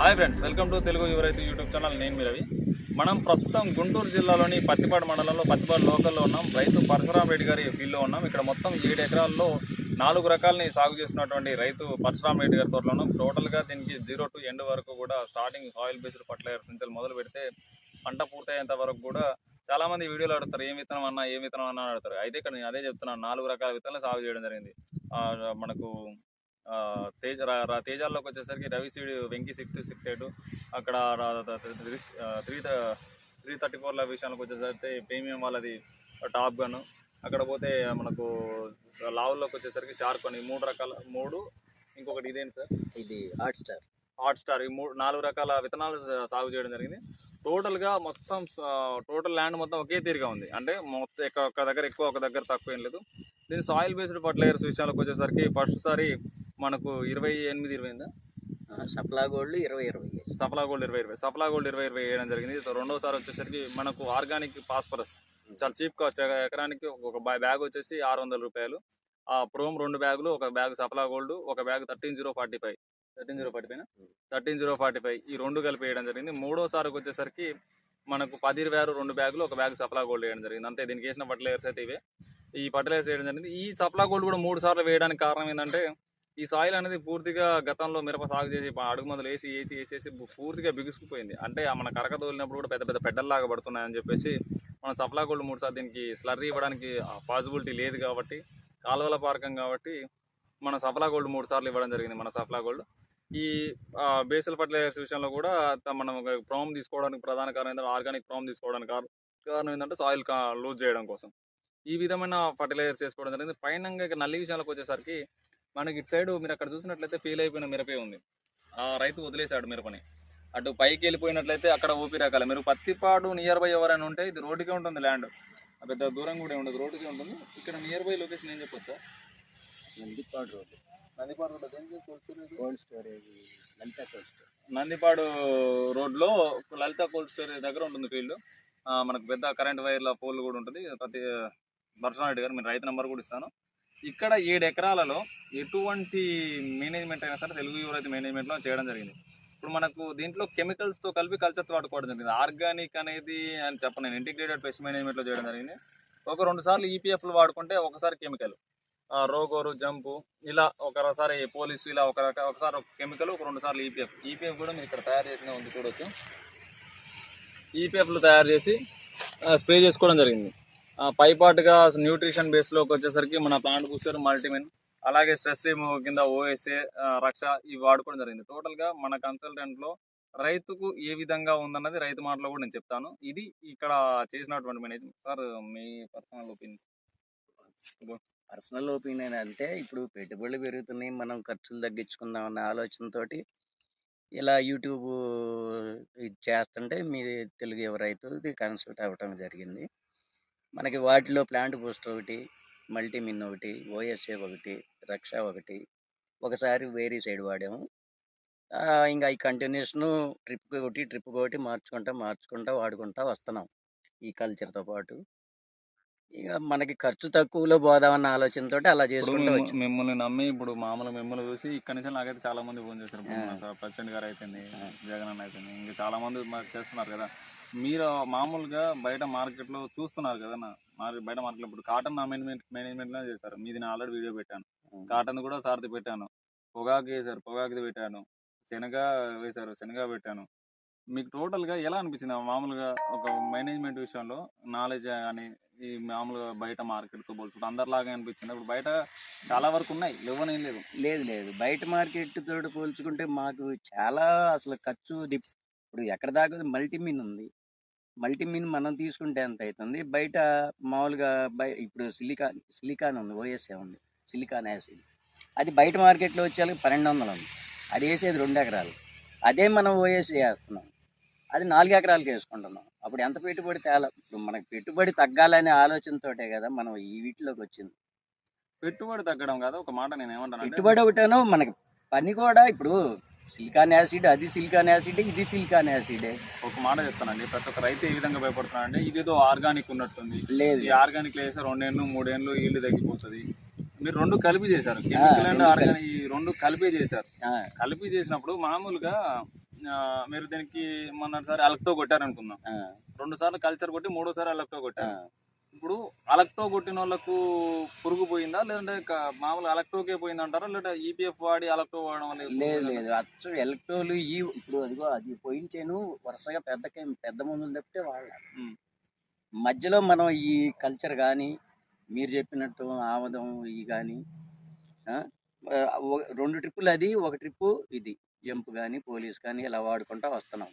Hi friends welcome to Telugu Yuvaraitu YouTube channel నేను మీ రవి. మనం ప్రస్తుతం గుంటూరు జిల్లాలోని పత్తిపాడు మండలంలో పత్తిపాడు లోకల్లో ఉన్నాం. రైతు పరశురాం రెడ్డి గారి ఫీల్డ్లో ఉన్నాం. ఇక్కడ మొత్తం ఏడు ఎకరాల్లో నాలుగు రకాలని సాగు చేస్తున్నటువంటి రైతు పరశురాం రెడ్డి గారి తోటలో ఉన్నాం టోటల్గా దీనికి జీరో టు ఎండ్ వరకు కూడా స్టార్టింగ్ సాయిల్ బేస్డ్ ఫర్టిలైజర్ నుంచి మొదలు పెడితే పంట పూర్తయ్యేంత వరకు కూడా చాలామంది వీడియోలు అడుగుతారు ఏం విత్తనం అన్నా ఏం విత్తనం అన్నా అడుగుతారు అయితే ఇక్కడ నేను అదే చెప్తున్నాను నాలుగు రకాల విత్తనాలు సాగు చేయడం జరిగింది. మనకు తేజ తేజాల్లోకి వచ్చేసరికి Ravi seed Venky six two six eight. అక్కడ త్రీ త్రీ థర్టీ ఫోర్ల విషయానికి వచ్చేసరికి ప్రీమియం వాళ్ళది టాప్ గన్. అక్కడ పోతే మనకు లావుల్లోకి వచ్చేసరికి షార్క్ అని మూడు రకాల మూడు ఇంకొకటి ఇదేంటి సార్? ఇది హాట్ స్టార్. Hot star. ఈ మూడు నాలుగు రకాల విత్తనాలు సాగు చేయడం జరిగింది. టోటల్గా మొత్తం టోటల్ ల్యాండ్ మొత్తం ఒకే తీరుగా ఉంది. అంటే మొత్తం ఒక దగ్గర ఎక్కువ ఒక దగ్గర తక్కువ ఏం లేదు. దీని సాయిల్ బేస్డ్ ఫర్టిలైజర్స్ విషయానికి వచ్చేసరికి ఫస్ట్ సారి మనకు ఇరవై ఎనిమిది ఇరవై? సప్లా గోల్డ్ ఇరవై ఇరవై సఫలా గోల్డ్ ఇరవై ఇరవై. సఫలా గోల్డ్ ఇరవై ఇరవై వేయడం జరిగింది. రెండోసారి వచ్చేసరికి మనకు ఆర్గానిక్ ఫాస్ఫరస్ చాలా చీప్ కాస్ట్. ఎకరానికి ఒక బ్యా- బ్యాగ్ వచ్చేసి ఆరు వందల రూపాయలు. ఆ ప్రోమ్ రెండు బ్యాగులు ఒక బ్యాగ్ సఫలా గోల్డ్ ఒక bag thirteen zero forty five. Thirteen zero forty five thirteen zero forty five. ఈ రెండు కలిపి వేయడం జరిగింది. మూడోసారికి వచ్చేసరికి మనకు పది ఇరవై ఆరు రెండు బ్యాగులు ఒక బ్యాగ్ సప్లా గోల్డ్ వేయడం జరిగింది. అంతే దీనికి వేసిన ఫర్టిలైజర్స్ అయితే ఇవే. ఈ ఫర్టిలైజర్స్ వేయడం జరిగింది. ఈ సప్లా గోల్డ్ కూడా మూడు సార్లు వేయడానికి కారణం ఏంటంటే ఈ సాయిల్ అనేది పూర్తిగా గతంలో మిరప సాగు చేసి అడుగు మందులు వేసి వేసి వేసేసి పూర్తిగా బిగుసుకుపోయింది. అంటే ఆ మన కరక తోలినప్పుడు కూడా పెద్ద పెద్ద పెడ్డల్లాగా పడుతున్నాయని చెప్పేసి మన సప్లా గోల్డ్ మూడు సార్లు దీనికి స్లర్రీ ఇవ్వడానికి పాసిబిలిటీ లేదు కాబట్టి కాలువల పార్కం కాబట్టి మన సఫలా గోల్డ్ మూడు సార్లు ఇవ్వడం జరిగింది మన సఫలా గోల్డ్. ఈ బేసల్ ఫర్టిలైజర్స్ విషయంలో కూడా మనం ప్రోమ్ తీసుకోవడానికి ప్రధాన కారణం ఏంటంటే ఆర్గానిక్ ప్రోమ్ తీసుకోవడానికి కారణం ఏంటంటే సాయిల్ లూజ్ చేయడం కోసం. ఈ విధమైన ఫర్టిలైజర్స్ చేసుకోవడం జరిగింది. పైన నల్లి విషయాలకు వచ్చేసరికి మనకి ఇటు సైడ్ మీరు అక్కడ చూసినట్లయితే ఫెయిల్ అయిపోయిన మిరపే ఉంది. ఆ రైతు వదిలేశాడు మిరపని. అటు పైకి వెళ్ళిపోయినట్లయితే అక్కడ ఊపి రకాల మీరు పత్తిపాడు నియర్ బై ఎవరైనా ఉంటే ఇది రోడ్డుకే ఉంటుంది ల్యాండ్ పెద్ద దూరం కూడా ఉండదు రోడ్డుకే ఉంటుంది. ఇక్కడ నియర్ బై లొకేషన్ ఏం చెప్పొచ్చా? నందిపాడు రోడ్ నందిపాడు రోడ్ దేనికి cold cold storage Lalitha cold storage Nandipadu రోడ్లో లలిత కోల్డ్ స్టోరేజ్ దగ్గర ఉంటుంది ఫీల్డ్ మనకు పెద్ద కరెంట్ వైర్ల పోల్ కూడా ఉంటుంది. ప్రతి రెడ్డి గారు మీరు రైతు నెంబర్ కూడా ఇస్తాను. ఇక్కడ ఏడు ఎకరాలలో ఎటువంటి మేనేజ్మెంట్ అయినా సరే తెలుగు యువరైతు మేనేజ్మెంట్లో చేయడం జరిగింది. ఇప్పుడు మనకు దీంట్లో కెమికల్స్తో కలిపి కల్చర్స్ వాడుకోవడం జరిగింది. ఆర్గానిక్ అనేది అని చెప్పను నేను. ఇంటిగ్రేటెడ్ పెస్ట్ మేనేజ్మెంట్లో చేయడం జరిగింది. ఒక రెండు సార్లు ఈపీఎఫ్లు వాడుకుంటే ఒకసారి కెమికల్ రోగోరు జంపు ఇలా ఒకసారి పోలీసు ఇలా ఒక ఒకసారి ఒక కెమికల్ ఒక రెండు సార్లు ఈపీఎఫ్ ఈపీఎఫ్ కూడా మీరు ఇక్కడ తయారు చేసిన ఉంది చూడవచ్చు ఈపీఎఫ్లు తయారు చేసి స్ప్రే చేసుకోవడం జరిగింది. పైపాటుగా న్యూట్రిషన్ బేస్లోకి వచ్చేసరికి మన ప్లాంట్ బూస్టర్ మల్టీమిన్. అలాగే స్ట్రెస్ రిమూవ్ కింద ఓఎస్ఏ రక్ష ఇవి వాడుకోవడం జరిగింది. టోటల్గా మన కన్సల్టెంట్లో రైతుకు ఏ విధంగా ఉందన్నది రైతు మాటలో కూడా నేను చెప్తాను. ఇది ఇక్కడ చేసినటువంటి మేనేజ్మెంట్ సార్ మీ పర్సనల్ ఒపీనియన్ పర్సనల్ ఒపీనియన్ అంటే ఇప్పుడు పెట్టుబడులు పెరుగుతున్నాయి మనం ఖర్చులు తగ్గించుకుందాం అన్న ఆలోచనతోటి ఇలా యూట్యూబ్ ఇది చేస్తుంటే మీ తెలుగు ఎవరైతే కన్సల్ట్ అవ్వటం జరిగింది. మనకి వాటిలో ప్లాంట్ బూస్టర్ ఒకటి మల్టీమిన్ ఒకటి ఓఎస్ఏ ఒకటి రక్ష ఒకటి. ఒకసారి వేరీ సైడ్ వాడాము. ఇంకా ఈ కంటిన్యూషన్ ట్రిప్ ఒకటి ట్రిప్ ఒకటి మార్చుకుంటా మార్చుకుంటా వాడుకుంటా వస్తున్నాం ఈ కల్చర్తో పాటు. ఇక మనకి ఖర్చు తక్కువలో పోదామన్న ఆలోచనతో అలా చేసుకుంటూ మిమ్మల్ని నమ్మి ఇప్పుడు మామూలు మిమ్మల్ని చూసి ఇక్కడ నుంచి నాకైతే చాలా మంది ఫోన్ చేశారు. ప్రెసిడెంట్ గారు అయిపోయింది ఆ. జగన్ అన్న అయిపోయింది. ఇంకా చాలా మంది చేస్తున్నారు కదా. మీరు మామూలుగా బయట మార్కెట్లో చూస్తున్నారు కదా నా మార్- బయట మార్కెట్లో ఇప్పుడు కాటన్ మేనేజ్మెంట్ మేనేజ్మెంట్లో చేశారు. మీది నేను ఆల్రెడీ వీడియో పెట్టాను. కాటన్ కూడా సార్ది పెట్టాను. పొగాకు వేశారు. పొగాకుది పెట్టాను. శనగ వేశారు. శనగ పెట్టాను. మీకు టోటల్గా ఎలా అనిపించింది? మామూలుగా ఒక మేనేజ్మెంట్ విషయంలో నాలెడ్జ్ కానీ ఈ మామూలుగా బయట మార్కెట్తో పోల్చుకుంటే అందరిలాగా అనిపించింది? ఇప్పుడు బయట చాలా వరకు ఉన్నాయి. లేవని లేదు. లేదు లేదు. బయట మార్కెట్ తోటి పోల్చుకుంటే మాకు చాలా అసలు ఖర్చు ఇప్పుడు ఎక్కడ దాకా మల్టీమిన్ ఉంది. మల్టీమిన్ మనం తీసుకుంటే ఎంత అవుతుంది బయట మామూలుగా బయ ఇప్పుడు సిలికాన్ సిలికాన్ ఉంది ఓఎస్ఏ ఉంది సిలికాన్ యాసిడ్. అది బయట మార్కెట్లో వచ్చేసరికి పన్నెండు వందలు ఉంది అది వేసేది రెండు ఎకరాలు అదే మనం ఓఎస్ఏ వేస్తున్నాం అది నాలుగు ఎకరాలకు వేసుకుంటున్నాం. అప్పుడు ఎంత పెట్టుబడి తేలా ఇప్పుడు మనకి పెట్టుబడి తగ్గాలనే ఆలోచనతోటే కదా మనం ఈ వీటిలోకి వచ్చింది. పెట్టుబడి తగ్గడం కాదు ఒక మాట నేను ఏమంటాను పెట్టుబడి ఒకటేనో మనకి పని కూడా ఇప్పుడు సిలికాన్ యాసిడ్ అది సిలికాన్ యాసిడ్ ఇది సిలికాన్ యాసిడే. ఒక మాట చెప్తానండి. ప్రతి ఒక్క రైతు ఏ విధంగా భయపడుతున్నాడంటే ఇదేదో ఆర్గానిక్ ఉన్నట్టుంది. లేదు. ఈ ఆర్గానిక్ వేస్తే రెండేళ్ళు మూడేళ్ళు ఈల్డ్ తగ్గిపోతుంది. మీరు రెండు కలిపి చేశారు. కెమికల్ ఆర్గానిక్ ఈ రెండు కలిపి చేశారు. కలిపి చేసినప్పుడు మామూలుగా మీరు దీనికి మొన్నటిసారి అలక్టో కొట్టారు అనుకుందాం ఆ, రెండు సార్లు కల్చర్ కొట్టి మూడోసారి అలక్టో. కొట్టారు. ఇప్పుడు అలక్టో కొట్టిన వాళ్ళకు పురుగు పోయిందా లేదంటే మామూలు అలక్టోకే పోయింది అంటారా లేదంటే ఈపీఎఫ్ వాడి అలక్టో వాడడం వల్ల లేదు? లేదు అచ్చు ఎలక్ట్రోలు ఈ ఇప్పుడు అదిగో అది పోయించాను వరుసగా పెద్ద పెద్ద మందులు తప్పితే వాళ్ళ. మధ్యలో మనం ఈ కల్చర్ కానీ మీరు చెప్పినట్టు ఆమదం ఈ కానీ రెండు ట్రిప్పులు అది ఒక ట్రిప్పు ఇది జంప్ కానీ పోలీస్ కానీ ఇలా వాడుకుంటా వస్తున్నాం.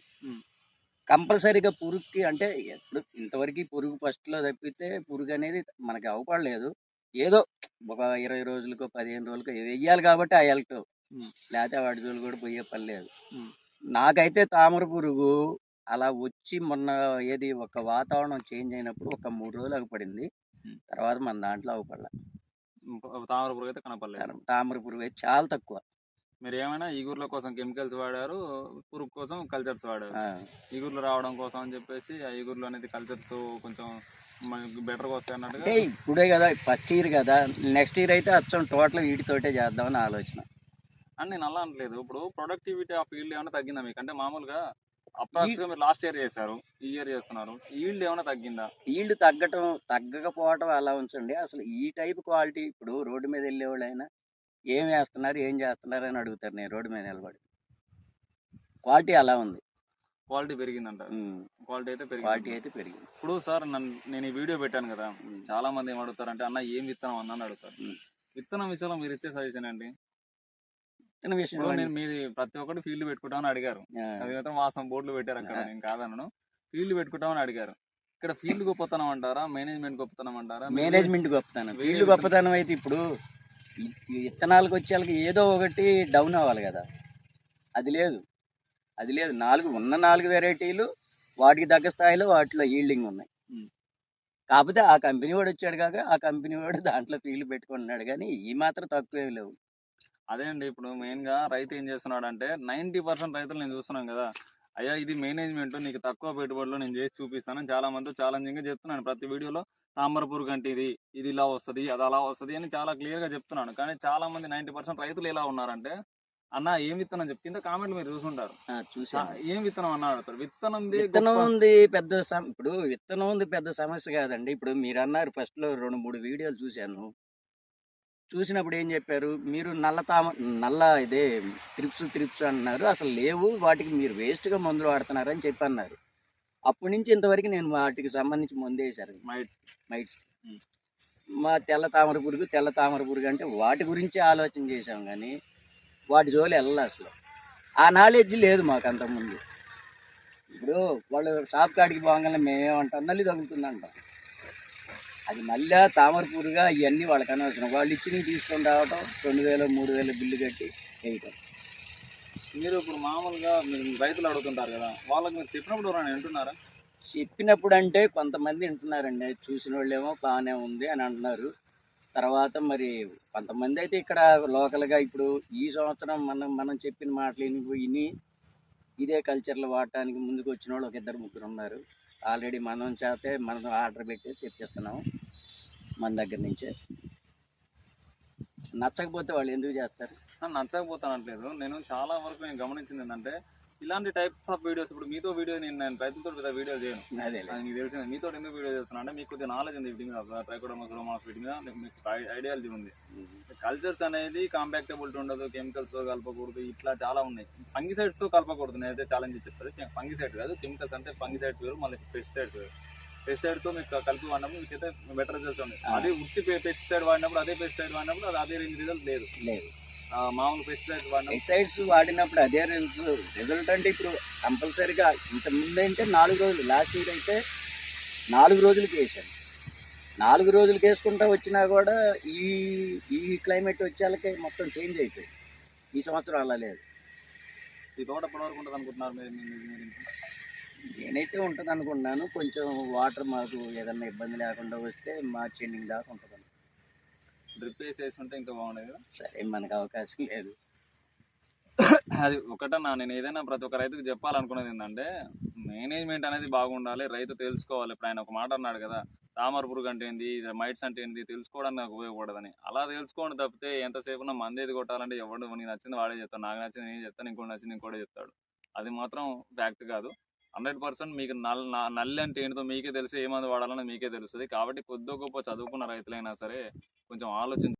కంపల్సరీగా పురుగుకి అంటే ఎప్పుడు ఇంతవరకు పురుగు ఫస్ట్లో తప్పితే పురుగు అనేది మనకి అవపడలేదు. ఏదో ఒక ఇరవై రోజులకో పదిహేను రోజులకో వెయ్యాలి కాబట్టి ఆ ఉమ్. లేకపోతే వాడి జోలు కూడా పోయే పని లేదు. నాకైతే తామర పురుగు అలా వచ్చి మొన్న ఏది ఒక వాతావరణం చేంజ్ అయినప్పుడు ఒక మూడు రోజులు అగపడింది. తర్వాత మన దాంట్లో అగపడలే తామర పురుగు అయితే కనపడలేదు తామర పురుగు అయితే చాలా తక్కువ. మీరు ఏమైనా ఈగుర్ల కోసం కెమికల్స్ వాడారు? పురుగు కోసం కల్చర్స్ వాడారు. ఈగుర్లు రావడం కోసం అని చెప్పేసి ఆ ఈగుర్లు అనేది కల్చర్తో కొంచెం మనకి బెటర్ వస్తాయి అంటే అన్నట్టుగా ఇప్పుడే కదా ఫస్ట్ ఇయర్ కదా నెక్స్ట్ ఇయర్ అయితే అచ్చం టోటల్ వీటితోటే చేద్దామని ఆలోచన. అని నేను అలా అనట్లేదు ఇప్పుడు ప్రొడక్టివిటీ ఆ ఫీల్డ్ ఏమైనా తగ్గిందా మీకు? అంటే మామూలుగా అప్రాక్స్గా మీరు లాస్ట్ ఇయర్ చేశారు ఈ ఇయర్ చేస్తున్నారు. ఈల్డ్ ఏమైనా తగ్గిందా? ఈల్డ్ తగ్గటం తగ్గకపోవటం అలా ఉంచండి. అసలు ఈ టైప్ క్వాలిటీ ఇప్పుడు రోడ్డు మీద వెళ్ళే వాళ్ళైనా ఏం వేస్తున్నారు ఏం చేస్తున్నారు అని అడుగుతారు. నేను రోడ్డు మీద నిలబడి. క్వాలిటీ అలా ఉంది. క్వాలిటీ పెరిగిందంట. క్వాలిటీ అయితే క్వాలిటీ అయితే పెరిగింది. ఇప్పుడు సార్ నన్ను నేను ఈ వీడియో పెట్టాను కదా. చాలా మంది ఏం అడుగుతారంటే అన్న ఏం విత్తనం అన్న అని అడుగుతారు. విత్తనం విషయంలో మీరు ఇచ్చే సజెషన్ అండి చిన్న విషయం ఇప్పుడు నేను మీది ప్రతి ఒక్కటి ఫీల్డ్ పెట్టుకుంటామని అడిగారు. అది మాత్రం వాసం బోర్డులు పెట్టారు అక్కడ. నేను కాదనను. ఫీల్డ్ పెట్టుకుంటామని అడిగారు. ఇక్కడ ఫీల్డ్ గొప్పతనం అంటారా? మేనేజ్మెంట్ గొప్పతనం అంటారా? మేనేజ్మెంట్ గొప్పతనం. ఫీల్డ్ విత్తనం- గొప్పతనం అయితే ఇప్పుడు విత్తనాలకు వచ్చేళ్ళకి ఏదో ఒకటి డౌన్ అవ్వాలి కదా. అది లేదు. అది లేదు. నాలుగు ఉన్న నాలుగు వెరైటీలు వాటికి తగ్గ స్థాయిలో వాటిలో ఈల్డింగ్ ఉన్నాయి. కాకపోతే ఆ కంపెనీ వాడు వచ్చాడు కాక ఆ కంపెనీ వాడు దాంట్లో ఫీల్డ్ పెట్టుకుంటున్నాడు కానీ ఈ మాత్రం తక్కువేం లేవు. అదే అండి ఇప్పుడు మెయిన్గా రైతు ఏం చేస్తున్నాడు అంటే నైన్టీ పర్సెంట్ రైతులు నేను చూస్తున్నాను కదా. అయ్యా ఇది మేనేజ్మెంట్. నీకు తక్కువ పెట్టుబడిలో నేను చేసి చూపిస్తాను చాలా మంది ఛాలెంజింగ్గా చెప్తున్నాను. ప్రతి వీడియోలో తామర పురుగు అంటే ఇది ఇది ఇలా వస్తది అది అలా వస్తది అని చాలా క్లియర్గా చెప్తున్నాను. కానీ చాలా మంది నైన్టీ పర్సెంట్ రైతులు ఎలా ఉన్నారంటే అన్న ఏం విత్తనం చెప్పి కింద కామెంట్లు మీరు చూసుంటారు. చూశాను. ఏం విత్తనం అన్న అడుగుతారు విత్తనం విత్తనం ఉంది పెద్ద ఇప్పుడు విత్తనం ఉంది పెద్ద సమస్య కాదండి. ఇప్పుడు మీరు అన్నారు ఫస్ట్లో రెండు మూడు వీడియోలు చూశాను. చూసినప్పుడు ఏం చెప్పారు? మీరు నల్ల తామ నల్ల ఇదే త్రిప్స్ త్రిప్స్ అంటున్నారు అసలు లేవు. వాటికి మీరు వేస్ట్గా మందులు వాడుతున్నారని చెప్పి అన్నారు. అప్పటి నుంచి ఇంతవరకు నేను వాటికి సంబంధించి మందు వేశారు. మైట్స్. మైట్స్. మా తెల్ల తామర పురుగు తెల్ల తామర పురుగు అంటే వాటి గురించి ఆలోచన చేశాం కానీ వాటి జోలి వెళ్ళాలి అసలు. ఆ నాలెడ్జ్ లేదు మాకు అంతకుముందు. ఇప్పుడు వాళ్ళు షాప్ కాడికి పోగానే మేమేమంటాం నల్లి తగులుతుందంటాం. అది మళ్ళీ తామర పురుగా ఇవన్నీ వాళ్ళకి అనవసరం. వాళ్ళు ఇచ్చి తీసుకొని రావటం రెండు వేలు మూడు వేలు బిల్లు కట్టి వేయటం. మీరు ఇప్పుడు మామూలుగా మీరు రైతులు అడుగుతుంటారు కదా వాళ్ళకి మీరు చెప్పినప్పుడు ఎవరైనా వింటున్నారా? చెప్పినప్పుడు అంటే కొంతమంది వింటున్నారండి. చూసిన వాళ్ళేమో బాగానే ఉంది అని అంటున్నారు. తర్వాత మరి కొంతమంది అయితే ఇక్కడ లోకల్గా ఇప్పుడు ఈ సంవత్సరం మనం మనం చెప్పిన మాటలు విని ఇదే కల్చర్లో వాడటానికి ముందుకు వచ్చిన వాళ్ళు ఒక ఇద్దరు ముగ్గురు ఉన్నారు. ఆల్రెడీ మనం చేతే మనం ఆర్డర్ పెట్టి తెప్పిస్తున్నాము మన దగ్గర నుంచే. నచ్చకపోతే వాళ్ళు ఎందుకు చేస్తారు? నచ్చకపోతానట్లేదు. నేను చాలా వరకు నేను గమనించింది ఏంటంటే ఇలాంటి టైప్స్ ఆఫ్ వీడియోస్ ఇప్పుడు మీతో వీడియో నేను నేను రైతులతో పెద్ద వీడియో చేయను. అదే మీకు తెలిసింది. మీతో ఎందుకు వీడియో చేస్తున్నా అంటే మీకు కొద్దిగా నాలెడ్జ్ ఉంది వీటి మీద. ట్రైకోడమస్ రోమాస్ వీటి మీద. మీకు ఐడియాలజీ ఉంది. కల్చర్స్ అనేది కాంపాక్టబిలిటీ ఉండదు కెమికల్స్తో కలపకూడదు ఇట్లా చాలా ఉన్నాయి. ఫంగిసైడ్స్తో కలపకూడదు. నేనైతే ఛాలెంజ్ చెప్తాను. ఫంగిసైడ్ కాదు కెమికల్స్ అంటే ఫంగిసైడ్స్ వేరు మళ్ళీ పెస్టిసైడ్స్ వేరు. పెస్టిసైడ్తో మీకు కలిపి వాడినప్పుడు మీకైతే బెటర్ రిజల్ట్స్ ఉన్నాయి. అదే ఉత్తి పెస్టిసైడ్ వాడినప్పుడు అదే పెస్టిసైడ్ వాడినప్పుడు అది అదే రేంజ్ రిజల్ట్ లేదు. లేదు. మామూలు పెస్టిసైడ్స్ వాడినప్పుడు అదే రిజల్ట్ రిజల్ట్ అంటే ఇప్పుడు కంపల్సరీగా ఇంత ముందు అంటే నాలుగు రోజులు లాస్ట్ ఇయర్ అయితే నాలుగు రోజులకి వేసాను. నాలుగు రోజులకి వేసుకుంటా వచ్చినా కూడా ఈ ఈ క్లైమేట్ వచ్చేళ్ళకే మొత్తం చేంజ్ అయిపోయింది. ఈ సంవత్సరం అలా లేదు. ఈ తోట ఎప్పటి వరకు ఉంటుంది అనుకుంటున్నారు మీరు? నేనైతే ఉంటుంది అనుకున్నాను కొంచెం వాటర్ మాకు ఏదన్నా ఇబ్బంది లేకుండా వస్తే మార్చి ఎండింగ్ దాకా ఉంటుంది డ్రిప్ వేసి వేసి ఉంటే ఇంకా బాగుండేది కదా? సరే మనకు అవకాశం లేదు. అది ఒకటన్నా నేను ఏదైనా ప్రతి ఒక్క రైతుకు చెప్పాలనుకున్నది ఏంటంటే మేనేజ్మెంట్ అనేది బాగుండాలి రైతు తెలుసుకోవాలి. ఇప్పుడు ఆయన ఒక మాట అన్నాడు కదా తామర పురుగు అంటే ఏంది మైట్స్ అంటే ఏంది తెలుసుకోవడానికి నాకు ఉపయోగపడదని. అలా తెలుసుకోండి తప్పితే ఎంతసేపు నా మంది ఏది కొట్టాలంటే ఎవడు నీకు నచ్చింది వాడే చెప్తాడు నాకు నచ్చింది నేను చెప్తాను ఇంకోటి నచ్చింది ఇంకోటి చెప్తాడు. అది మాత్రం ఫ్యాక్ట్ కాదు. హండ్రెడ్ పర్సెంట్ మీకు నల్ నా- నల్లి అంటే ఏంటో మీకే తెలుసు ఏ మందు వాడాలని మీకే తెలుస్తుంది. కాబట్టి కొద్ది గొప్ప చదువుకున్న రైతులైనా సరే కొంచెం ఆలోచించి